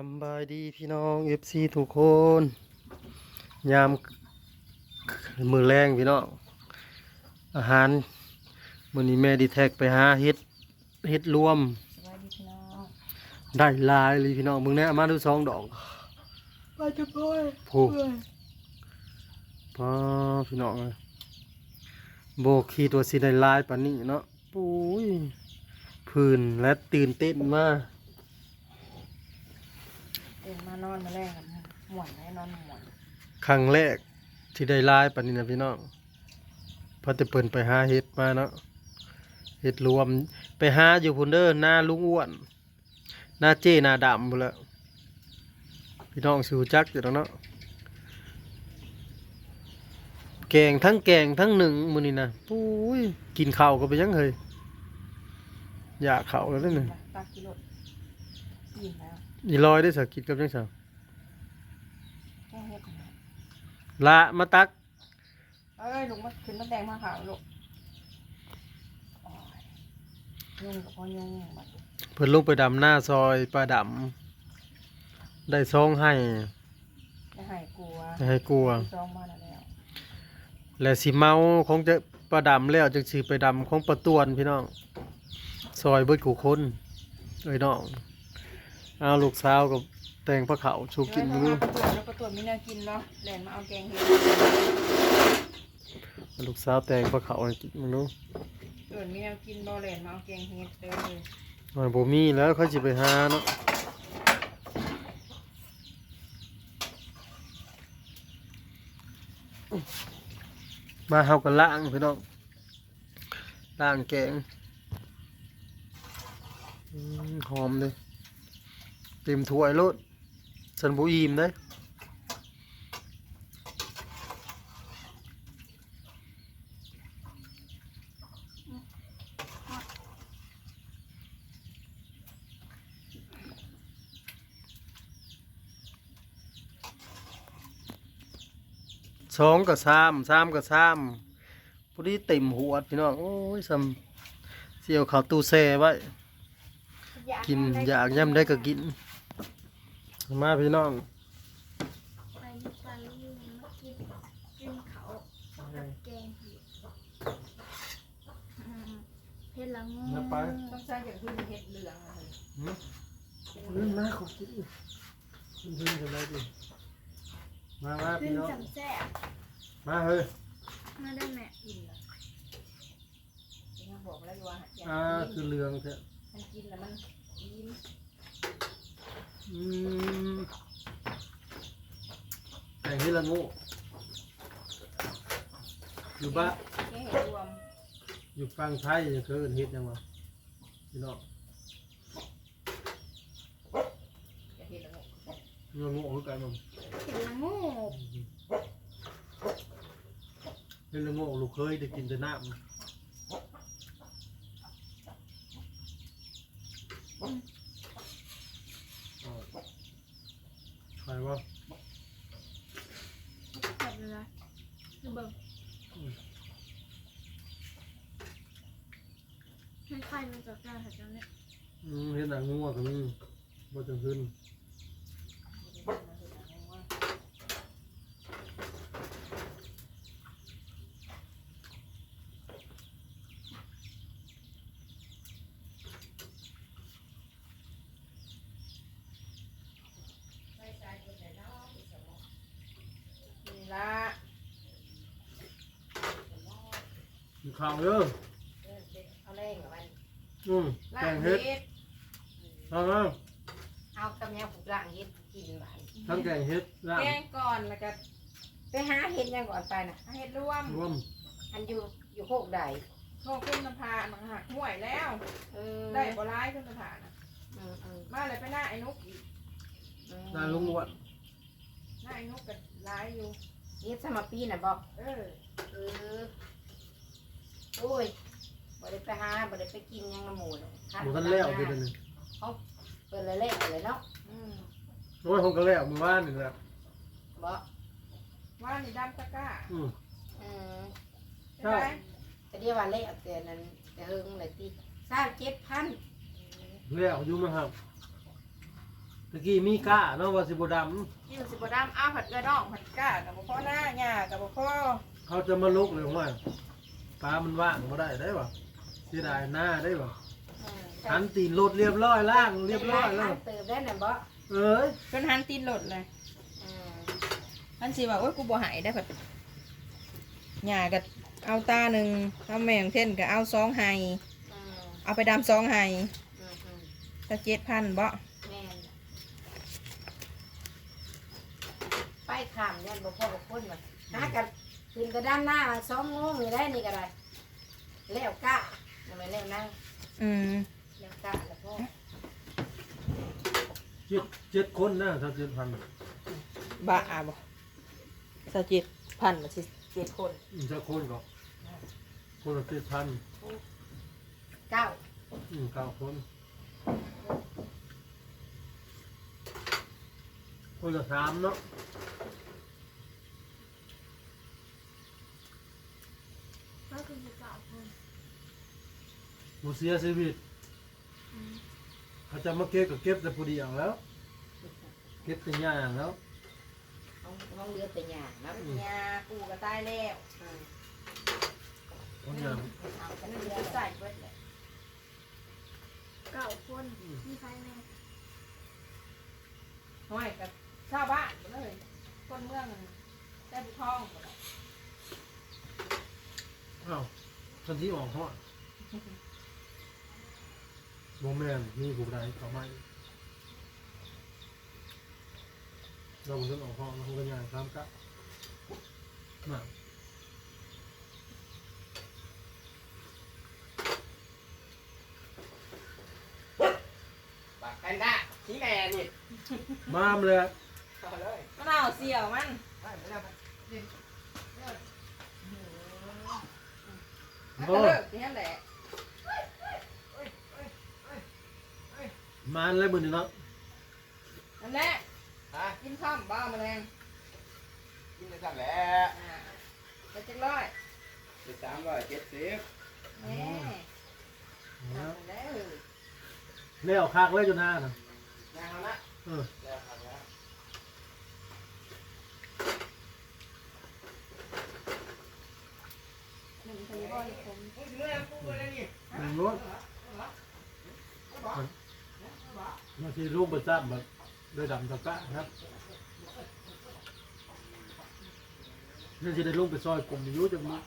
สำบายดีพี่น้องเอฟซีทุกคน ยามมือแรงพี่น้องอาหารมื้อนี้แม่ดีแท็กไปหาเฮ็ดเฮ็ดรวมสวัสดีพี่น้องได้หลายเลยพี่น้องมึงแน่เอามาดูสองดอกไปจะไปผูกพอพี่น้องเลยโบคีตัวสิได้หลายปานนี้เนาะปุ้ยพื้นและตื่นเต้นมากตื่ นอนมาแรกกันนะหมวนให้นอนหมวนครั้งแรกที่ได้ลายปานนี้นะพี่น้องเพอจะเปิ่นไปหาเฮ็ดมาเนาะเฮ็ดรวมไปหาอยู่พุ่นเด้อหน้าลุงอ้วนหน้าเจ้หน้าดำพุ่นละพี่น้องสิรู้จักอยู่แล้วเนาะแกงทั้งแกงทั้งหนึ่งมื้อนี้นะปุ้ยกินข้าวก็ไปยังเฮยอยากข้าวแล้วเด้อนี่ตากิโล อิ่มแล้วอีลอยได้อสักกินกับจังซั่นแค่เฮ็ดนะละมาตักเอ้ยลุงมาขึ้นมาแดงมาขาวลูกโอ้ยยุ่งกับพ่อยุ่งบัดเพิ่นลงไปดำหน้าซอยปลาดำได้ซองให้จะให้กลัวให้กลัวซองมาแล้วและสิเมาคงจะประดำแล้วจึงสิไปดำของประตวนพี่น้อง ซอยเบิดขู่คนเอ้ยน้อง เอาลูกสาวกับแตงพระเขาวชูกินเดี๋มืยวอมาประตูแล้วประตูมีแนวกินเนาะแหลนมาเอาแกงเห็ดลูกสาวแตงพระเขาวให้กินมึงดูเกิดมีแนวกินบ่แหลนมาเอาแกงเห็ดเด้อมันบ่มีแล้วเขาสิไปหาเนาะมาเฮากันล้างพี่น้องล้างแกงอืมหอมเลย เต็มถ้วยโลดสันบุอิ่มได้สองกับสามสามกับสามพอดีเต็มหัวพี่น้อง โอ้ยสำเสี่ยวเขาวตู้แช่ไว้ กินอยากย่ำได้ก็กิน มาพี่น้องไปไปมากินกินเขากับแกงเห็ดอืมเห็ดละงูแล้วไปต้องใช้อย่างที่เห็ดเหลืองอะเฮ้ยหืมมาขอกินขึ้นขึ้นกันได้ดิมามาขึ้พี่นน้องจำแซ่บมาเฮ้ยมาได้แม่กินละยังบอกแล้วว่าอยากอ่ากิคือนเรืองแท้มันกินแล้วมันยิ้ม อืมแต่งที่ละโงูอยู่บ้านแค่เห็ดรวมอยู่ฟังไทยยังเคยเอิ้นเฮ็ดยังวะพี่น้องอย่าเห็ดละงกละโงูคือกันมั้งเห็ดละงูเฮ็ดละโงูลูกเคยได้กินแต่น้ำใครวะ แบบอะไรดู เบิ่งให้ใครมันจัดการหัดจังเนี่ยอืมเฮ็ดหนังงัวก็มีบ่จังขึ้นนี่ละ มี ข้าวเด้อเอาแรงกับมันอืมล่าแกงงเห็เฮ็ดดเอามาเอากำยังผูกล่างเห็ดกินบ้านทั้งแกงเฮ็ดล่างแกงก่อนแล้วก็ไปหาเห็ดยังก่อนไปน่ะหาเห็ดรวมรวมอันอยู่อยู่โคกใดโคกขึ้นสะพานมันหักห่วยแล้ว เออได้บ่ร้ายขึ้นสะพานน่ะเออเออมาเลยไปหน้าไอ้นุกอีกหน้าลุงอ้วนหน้าไอ้นุกก็ร้ายอยู่นี่สมาปีน่ะบอกเออเออ โอ้ยบ่ได้ไปหาบ่ได้ไปกินหยังละหมูเลยคับ่ทันแล้วเด้อนี่เปิดเลยเละเลยเนาะอืมโอ้ยผมก็แล้วมื้อวานนี่แหละบ่ว่านี่ดำตะกร้าอืมเออใช่ไหมแต่เดียวว่าเละแต่นั้นแต่เฮิงเลยติสร้างเจ็ดพันแล้วอยู่มาครับแตะกี้มีก้าเนาะว่าสิบ่ดกินสิบดำอ้าวผัดเกลือน่องผัดก้ากับพ่อหน้าหญ้ากับพ่อำเขาจะมาลุกเลยว่า ปลามันว่างบ่ได้ได้บ่เสียดายหน้าได้บ่หันตีนรถเรียบร้อยล่างเรียบร้อยแล้วเติมได้น่ะบ่เอ้ยจนหันตีนหลดเลยอืมอันสิว่าโอ้ยกูบ่หายได้ผัดหญ้ากับเอาตาหนึ่งเอาแมงเท่นกับเอาสองไฮอืมเอาไปดำสองไฮอืมอืมตะเจ็ดพันบ่แม่นไปข้ามเนี่ยบ่พอบ่คนว่าหากัน คืนกระด้านหน้ามาสองโมงนี่ได้นี่ก็ได้แล้วกะทำไมแล้วนั่งอืมแล้วกะแล้วพ่อเจ็ดเจ็ดคนนะถ้าเจ็ดพันบ้าบ่สะเจ็ดพันมาสิเจ็ดคนอืมจะคนก็คนละเจ็ดพันเก้าอืมเก้าคนคนละสามเนาะ ก็คือจะจับคนหมูเสียชีวิตอืมเขาจะมาเก็บก็เก็บแต่ผู้เดียวแล้ว เก็บแต่หญ้าแล้วห้องห้องเรือเป็นหยานะหญ้าปูก็ตายแล้วอืมคนหญ้าเอากันนั่นเรืเรืออใส่ใส่เบิดเลยเก้าคนมีใครแม่ห้อยกับชาวบ้านหมดเลยคนเมืองได้บุทองหมดเลย อ้าวทันที่ออกห้อดโมแมนมีผู้ใดเขาไม่เราเพิ่งออกห้องเราก็ย่างตามกะมาปากกันได้ชี้แน่นี่มามเลยต่อเลยมะนาวเสี่ยวมันไปไปแล้วไป มันก็เลิกที่นั่นแหละมาเลยมือนี่เนาะนั่นแหละฮะกินข้าวบ้าแมลงกินได้สั่นแล้วอ่าไปจักร้อยสิบสามร้อยเจ็ดสิบแน่ทำแล้วแล้วคักเลยจนหน้าน่ะยังเอาละเออแล้วครับแล้ว หนึ่งพยาบาลผมพูดเรื่องพูดอะไรนี่หนึ่งรถบางทีลูกประจับแบบด้วยดำตะกะครับนี่จะได้ลูกไปซอยกลุ่มอยุ่จังนี้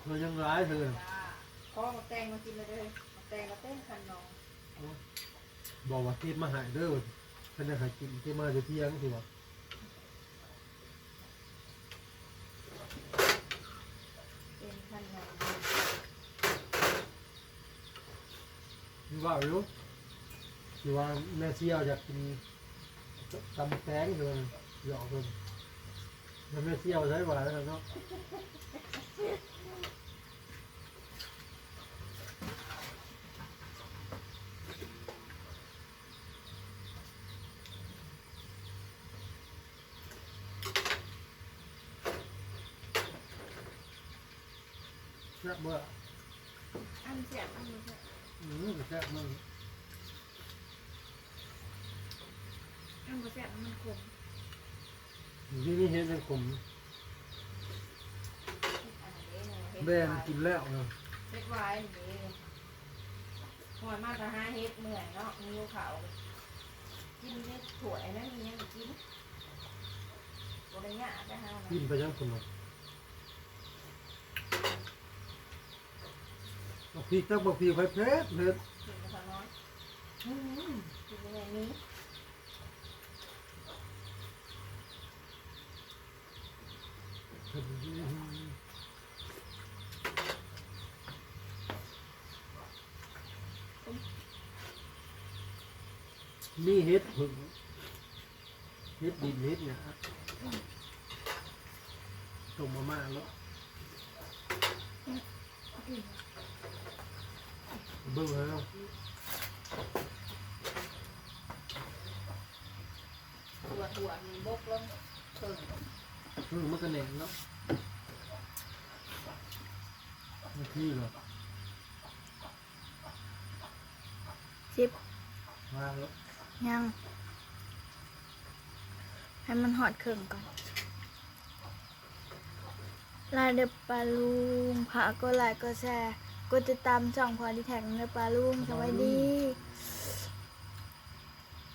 เธอยังร้ายเธอพ่อมาแตงมากินเลยเลยมาแตงมาเต้นคันน้องบอกว่าเทพมาหายเด้อท่านจะหากินเทพมาจะเที่ยงสิวะ เต้นคันน้อง นี่ ว่าอยู่ที่ว่าแม่เชี่ยวอยากกินตำแตงเธอหยอกเธอแล้วแม่เชี่ยวใช้ว่าแล้วเนาะแซ่บเมื่ออันเสียบอันนี้ เสียบอืมแซ่บมื่ออันบ่เสียบมันขมที่นี่เห็นเป็นขมแม่มันกินแล้วเนาะเฮ็ดไว้นี่หอยมากกะห้าเฮ็ดเหมื่อยเนาะมีลูเขากินเฮ็ดถั่วไอ้นั่นมียังกินบริญญาได้ห้ากินไปยังคนเนาะ บอกพี่ตั้งบอกพี่ไฟเพชรเพชรกินกระน้อยอืมกินยังไงนี้นี่เฮ็ดผึ่งเฮ็ดดินเฮ็ดเนี่ยต้มมาม่าแล้ว เบิ่งแล้วถั่วถั่วมีบกลงเพิ่งเพิ่งมันก็แหน่งแล้วนาทีเหรอสิบมาแล้วยัง ให้มันหอดเครื่องก่อนลายเดบปลาลุงผาก็ไลค์ก็แชร์ ก็ติดตามช่องพอดีแท็กเนื้อปลาลุงสวัสดี